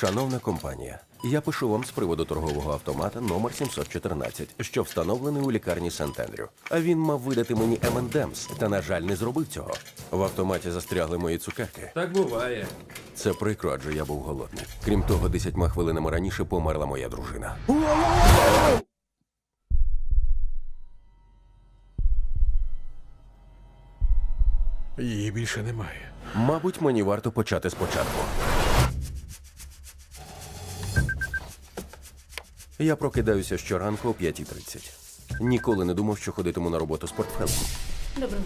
Шановна компанія, я пишу вам з приводу торгового автомата номер 714, що встановлений у лікарні Сент-Ендрю. А він мав видати мені M&M's, та, на жаль, не зробив цього. В автоматі застрягли мої цукерки. Так буває. Це прикро, адже я був голодний. Крім того, десятьма хвилинами раніше померла моя дружина. Її більше немає. Мабуть, мені варто почати спочатку. Я прокидаюся щоранку о 5.30. Ніколи не думав, що ходитиму на роботу з портфелем. Доброго.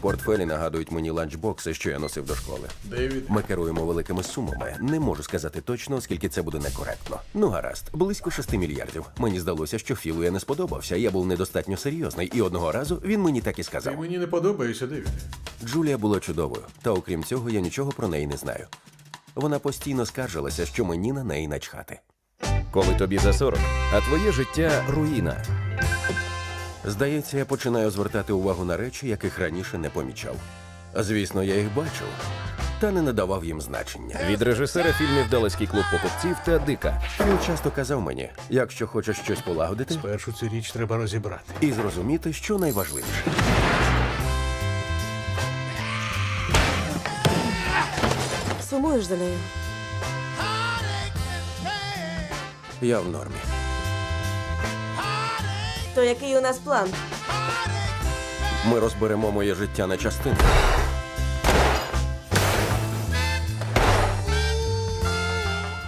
Портфелі нагадують мені ланчбокси, що я носив до школи. Девід. Ми керуємо великими сумами. Не можу сказати точно, оскільки це буде некоректно. Ну гаразд, близько 6 мільярдів. Мені здалося, що Філу я не сподобався. Я був недостатньо серйозний, і одного разу він мені так і Ти сказав. мені не подобаєшся, Девід. Джулія була чудовою, та окрім цього, я нічого про неї не знаю. Вона постійно скаржилася, що мені на неї начхати. Коли тобі за 40, а твоє життя руїна. Здається, я починаю звертати увагу на речі, яких раніше не помічав. Звісно, я їх бачив, та не надавав їм значення. Від режисера фільмів Далеський клуб покупців та Дика. Він часто казав мені, якщо хочеш щось полагодити, Першу цю річ треба розібрати. і зрозуміти, що найважливіше. Сумуєш за нею? Я в нормі. То який у нас план? Ми розберемо моє життя на частини.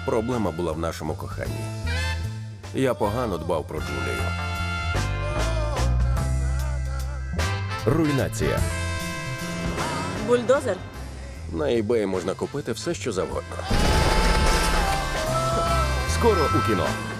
Проблема була в нашому коханні. Я погано дбав про Джулію. Руйнація. Бульдозер? На eBay можна купити все, що завгодно. Coroa Uquinó.